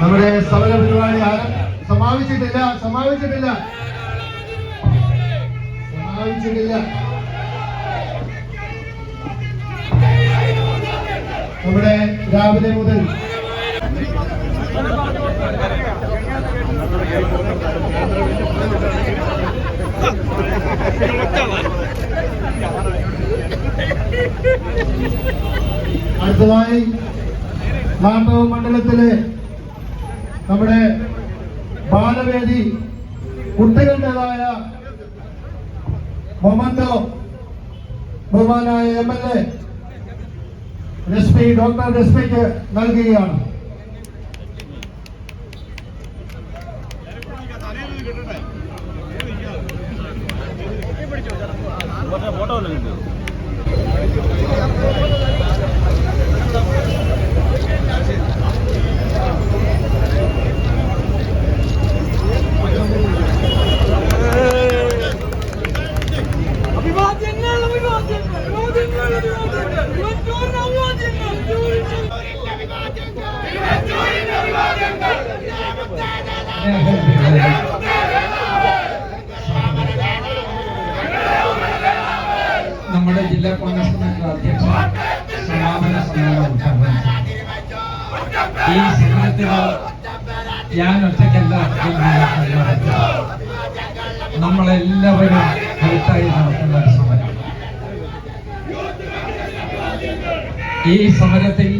നമ്മുടെ സമര പരിപാടി സമാപിച്ചിട്ടില്ല സമാപിച്ചിട്ടില്ല. സമാപിച്ചിട്ടില്ല. നമ്മുടെ രാവിലെ മുതൽ അടുത്തതായി മാമ്പവ് മണ്ഡലത്തിലെ നമ്മുടെ ബാലവേദി കുട്ടികളുടേതായ മൊമന്റോ ബഹുമാനായ M L A Reshmi doctor രശ്മിക്ക് നൽകുകയാണ്. നമ്മുടെ ജില്ലാ കോൺഗ്രസ് കമ്മിറ്റി അധ്യക്ഷൻ സമാപന സമ്മേളനം ഉദ്ഘാടനം. ഈ സമരത്തിന് ഞാൻ ഒറ്റയ്ക്കല്ല. നമ്മളെല്ലാവരും കൂട്ടായി നടത്തുന്ന ഒരു സമരം ഈ സമരത്തിൽ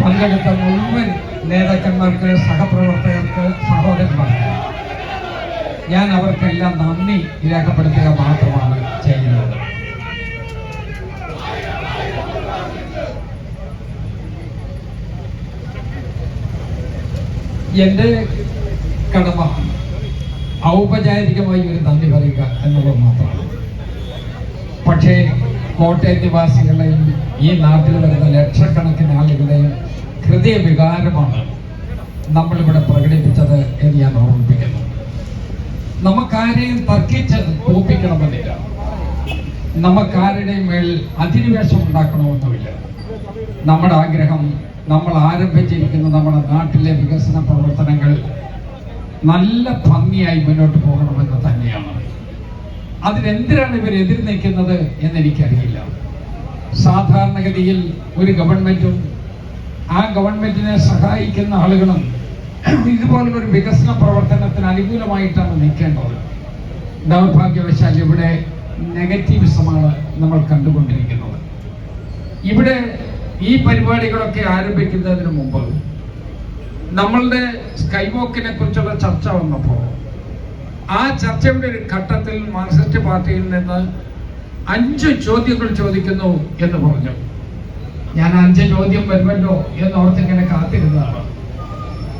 പങ്കെടുത്ത മുഴുവൻ നേതാക്കന്മാർക്ക് സഹപ്രവർത്തകർക്ക് സഹോദരന്മാർക്ക് ഞാൻ അവർക്കെല്ലാം നന്ദി രേഖപ്പെടുത്തുക മാത്രമാണ് ചെയ്യുന്നത്. എന്റെ കടമ ഔപചാരികമായി ഒരു നന്ദി പറയുക എന്നുള്ളത് മാത്രമാണ്. പക്ഷേ കോട്ടയം നിവാസികളെയും ഈ നാട്ടിൽ വരുന്ന ലക്ഷക്കണക്കിന് ആളുകളെയും ഹൃദയ വികാരമാണ് നമ്മളിവിടെ പ്രകടിപ്പിച്ചത് എന്ന് ഞാൻ ഓർമ്മിപ്പിക്കുന്നു. നമുക്കാരെയും തർക്കിച്ച് തോപ്പിക്കണമെന്നില്ല. നമുക്കാരുടെയും മേൽ അധിനിവേശം ഉണ്ടാക്കണമെന്നുമില്ല. നമ്മുടെ ആഗ്രഹം നമ്മൾ ആരംഭിച്ചിരിക്കുന്ന നമ്മുടെ നാട്ടിലെ വികസന പ്രവർത്തനങ്ങൾ നല്ല ഭംഗിയായി മുന്നോട്ട് പോകണമെന്ന് തന്നെയാണ്. അതിനെന്തിനാണ് ഇവർ എതിർ നിൽക്കുന്നത് എന്നെനിക്കറിയില്ല. സാധാരണഗതിയിൽ ഒരു ഗവൺമെന്റും ആ ഗവൺമെന്റിനെ സഹായിക്കുന്ന ആളുകളും ഇതുപോലുള്ള ഒരു വികസന പ്രവർത്തനത്തിന് അനുകൂലമായിട്ടാണ് നിൽക്കേണ്ടത്. ദൗർഭാഗ്യവശാൽ ഇവിടെ നെഗറ്റീവിസമാണ് നമ്മൾ കണ്ടുകൊണ്ടിരിക്കുന്നത്. ഇവിടെ ഈ പരിപാടികളൊക്കെ ആരംഭിക്കുന്നതിന് മുമ്പ് നമ്മളുടെ സ്കൈവോക്കിനെ കുറിച്ചുള്ള ചർച്ച വന്നപ്പോൾ ആ ചർച്ചയുടെ ഒരു ഘട്ടത്തിൽ മാർക്സിസ്റ്റ് പാർട്ടിയിൽ നിന്ന് അഞ്ച് ചോദ്യങ്ങൾ ചോദിക്കുന്നു എന്ന് പറഞ്ഞു. ഞാൻ അഞ്ച് ചോദ്യം വരുമല്ലോ എന്ന് ഓർത്തിങ്ങനെ കാത്തിരുന്നതാണ്.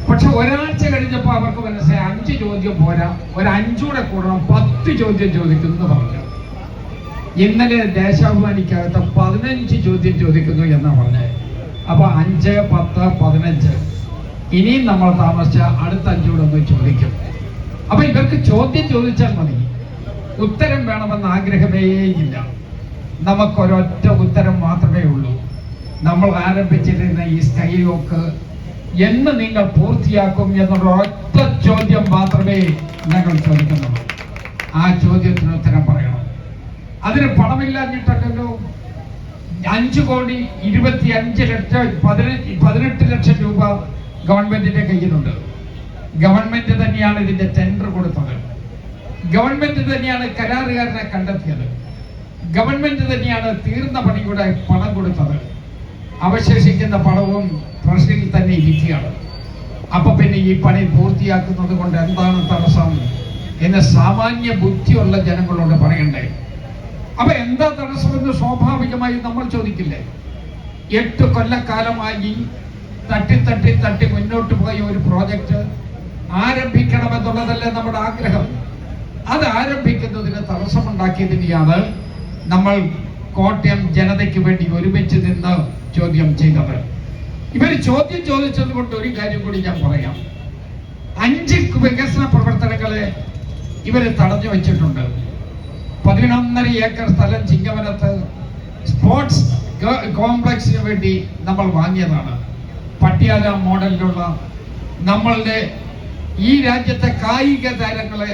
പക്ഷെ ഒരാഴ്ച കഴിഞ്ഞപ്പോൾ അവർക്ക് മനസ്സിലായി അഞ്ച് ചോദ്യം പോരാ ഒരു അഞ്ചൂടെ കൂടണം പത്ത് ചോദ്യം ചോദിക്കുന്നു എന്ന് പറഞ്ഞു. ഇന്നലെ ദേശാഭിമാനിക്കകത്ത് പതിനഞ്ച് ചോദ്യം ചോദിക്കുന്നു എന്നാ പറഞ്ഞത്. അപ്പൊ അഞ്ച് പത്ത് പതിനഞ്ച്. ഇനിയും നമ്മൾ താമസിച്ച അടുത്ത അഞ്ചൂടെ ഒന്ന് ചോദിക്കും. അപ്പൊ ഇവർക്ക് ചോദ്യം ചോദിച്ചാൽ മതി. ഉത്തരം വേണമെന്ന് ആഗ്രഹമേ ഇല്ല. നമുക്കൊരൊറ്റ ഉത്തരം മാത്രമേ ഉള്ളൂ. നമ്മൾ ആരംഭിച്ചിരുന്ന ഈ സ്കൈ വോക്ക് എന്ന് നിങ്ങൾ പൂർത്തിയാക്കും എന്നുള്ള ഒറ്റ ചോദ്യം മാത്രമേ ഞങ്ങൾ ചോദിക്കുന്നുള്ളൂ. ആ ചോദ്യത്തിന് ഉത്തരം പറയണം. അതിന് പണമില്ലാഞ്ഞിട്ടല്ലോ അഞ്ചു കോടി ഇരുപത്തി അഞ്ച് ലക്ഷം പതിനെട്ട് ലക്ഷം രൂപ ഗവൺമെന്റിന്റെ കയ്യിലുണ്ട്. ഗവൺമെന്റ് തന്നെയാണ് ഇതിന്റെ ടെൻഡർ കൊടുത്തത്. ഗവൺമെന്റ് തന്നെയാണ് കരാറുകാരനെ കണ്ടെത്തിയത്. ഗവൺമെന്റ് തന്നെയാണ് തീർന്ന പണിയുടെ പണം കൊടുത്തത്. അവശേഷിക്കുന്ന പണവും ട്രഷറിയിൽ തന്നെ ഇരിക്കുകയാണ്. അപ്പൊ പിന്നെ ഈ പണി പൂർത്തിയാക്കുന്നത് കൊണ്ട് എന്താണ് തടസ്സം? എന്ന് സാമാന്യ ബുദ്ധിയുള്ള ജനങ്ങളോട് പറയണ്ടേ. അപ്പൊ എന്താ തടസ്സമെന്ന് സ്വാഭാവികമായി നമ്മൾ ചോദിക്കില്ലേ? എട്ട് കൊല്ലക്കാലമായി തട്ടി തട്ടി തട്ടി മുന്നോട്ട് പോയ ഒരു പ്രോജക്റ്റ് ആരംഭിക്കണമെന്നുള്ളതല്ലേ നമ്മുടെ ആഗ്രഹം. അത് ആരംഭിക്കുന്നതിന് തടസ്സമുണ്ടാക്കിയതിനെയാണ് നമ്മൾ കോട്ടയം ജനതയ്ക്ക് വേണ്ടി ഒരുമിച്ച് നിന്ന് ചോദ്യം ചെയ്തത്. ഇവർ ചോദ്യം ചോദിച്ചത് കൊണ്ട് ഒരു കാര്യം കൂടി ഞാൻ പറയാം. അഞ്ച് വികസന പ്രവർത്തനങ്ങളെ ഇവർ തടഞ്ഞു വെച്ചിട്ടുണ്ട്. പതിനൊന്നര ഏക്കർ സ്ഥലം ചിങ്ങവനത്ത് സ്പോർട്സ് കോംപ്ലക്സിന് വേണ്ടി നമ്മൾ വാങ്ങിയതാണ്. പട്ടിയാല മോഡലിലുള്ള നമ്മളുടെ ഈ രാജ്യത്തെ കായിക താരങ്ങളെ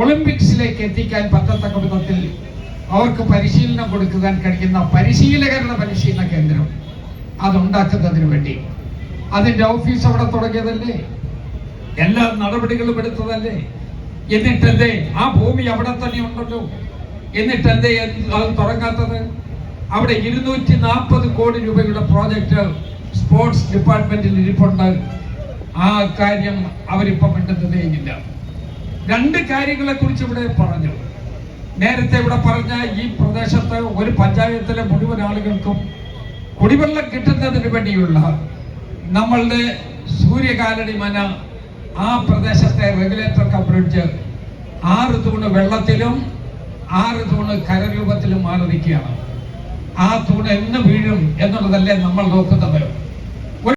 ഒളിമ്പിക്സിലേക്ക് എത്തിക്കാൻ പറ്റത്തക്ക വിധത്തിൽ അവർക്ക് പരിശീലനം കൊടുക്കാൻ കഴിയുന്ന പരിശീലകരുടെ പരിശീലന കേന്ദ്രം അതുണ്ടാക്കുന്നതിന് വേണ്ടി. അതിന്റെ ഓഫീസ് അവിടെ തുടങ്ങിയതല്ലേ? എല്ലാ നടപടികളും എടുത്തതല്ലേ? എന്നിട്ടെന്തേ? ആ ഭൂമി അവിടെ തന്നെ ഉണ്ടല്ലോ. എന്നിട്ടെന്തേ അത് തുടങ്ങാത്തത്? അവിടെ ഇരുന്നൂറ്റി നാൽപ്പത് കോടി രൂപയുടെ പ്രോജക്റ്റ് സ്പോർട്സ് ഡിപ്പാർട്ട്മെന്റിൽ ഇരിപ്പുണ്ട്. ആ കാര്യം അവരിപ്പോ മിണ്ടുന്നതേയില്ല രണ്ട് കാര്യങ്ങളെ കുറിച്ച് ഇവിടെ പറഞ്ഞു. നേരത്തെ ഇവിടെ പറഞ്ഞ ഈ പ്രദേശത്ത് ഒരു പഞ്ചായത്തിലെ മുഴുവൻ ആളുകൾക്കും കുടിവെള്ളം കിട്ടുന്നതിന് വേണ്ടിയുള്ള നമ്മളുടെ സൂര്യകാലടി മന ആ പ്രദേശത്തെ റെഗുലേറ്റർ കബ്രിഡ്ജ് ബ്രിഡ്ജ് ആറ് തൂണ് വെള്ളത്തിലും ആറ് തൂണ് കരരൂപത്തിലും മാറി ആ തൂണ് എന്ന് വീഴും എന്നുള്ളതല്ലേ നമ്മൾ നോക്കുന്നത്?